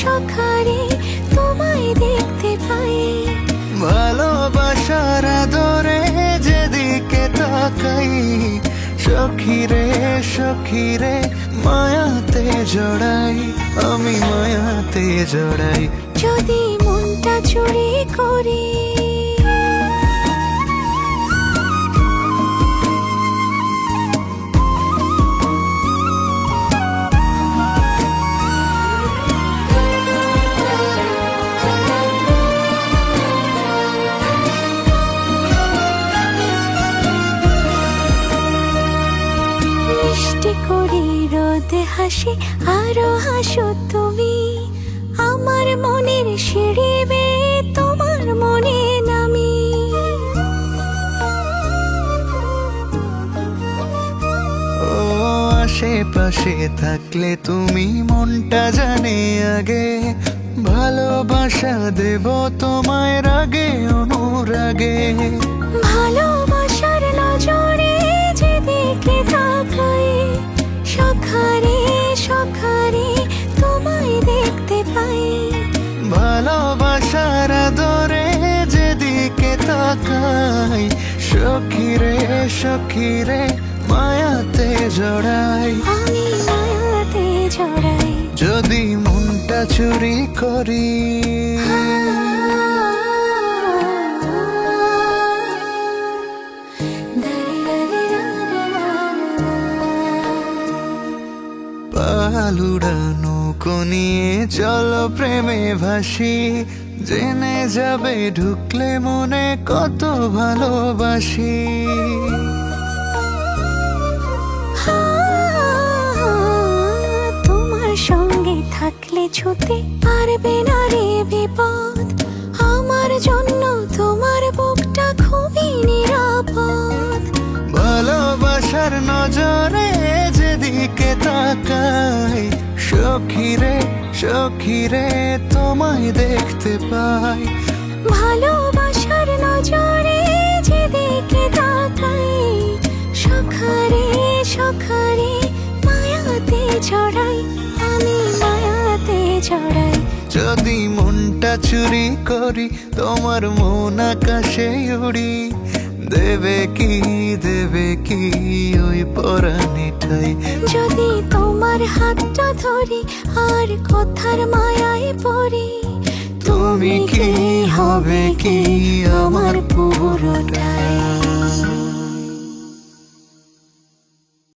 সখারে তোমায় দেখতে পাই। ভালোবাসার আদরে যেদিকে তাকাই সখিরে সখিরে মায়াতে জড়াই আমি মায়াতে জড়াই। যদি মনটা চুরি করি মিষ্টি করি রোদে হাসি আরও হাসো তুমি। আমার মনের সিঁড়ি বেয়ে তোমার মনে নামি। ও আশেপাশে থাকলে তুমি মনটা জানে আগে। ভালোবাসা দেব তোমায় রাগে অনুরাগে। ভালোবাসার তাকাই সখিরে সখিরে মায়াতে জড়াই। আমি মায়াতে জড়াই। যদি মনটা চুরি করি। পালুড়ানো নিয়ে চলো প্রেমে ভাসি। জেনে যাবে ঢুকলে মনে কত ভালোবাসি। তোমার সঙ্গে থাকলে ছুতে পারবে না রে বিপদ। আমার জন্য তোমার বুকটা খুবই নিরাপদ। ভালোবাসার নজরে যেদিকে তাকাই সখিরে সখিরে তোমায় দেখতে পাই। ভালোবাসার নজরে যেদিকে তাকাই সখারে সখারে মায়াতে ছড়াই আমি মায়াতে ছড়াই। যদি মনটা চুরি করি তোমার মন আকাশে উড়ি। দেবে কি দেবে কি ওই পরাণীটাই যদি তোমার হাতটা ধরি আর কথার মায়ায় পড়ি। তুমি কি হবে কি আমার পুরোটাই।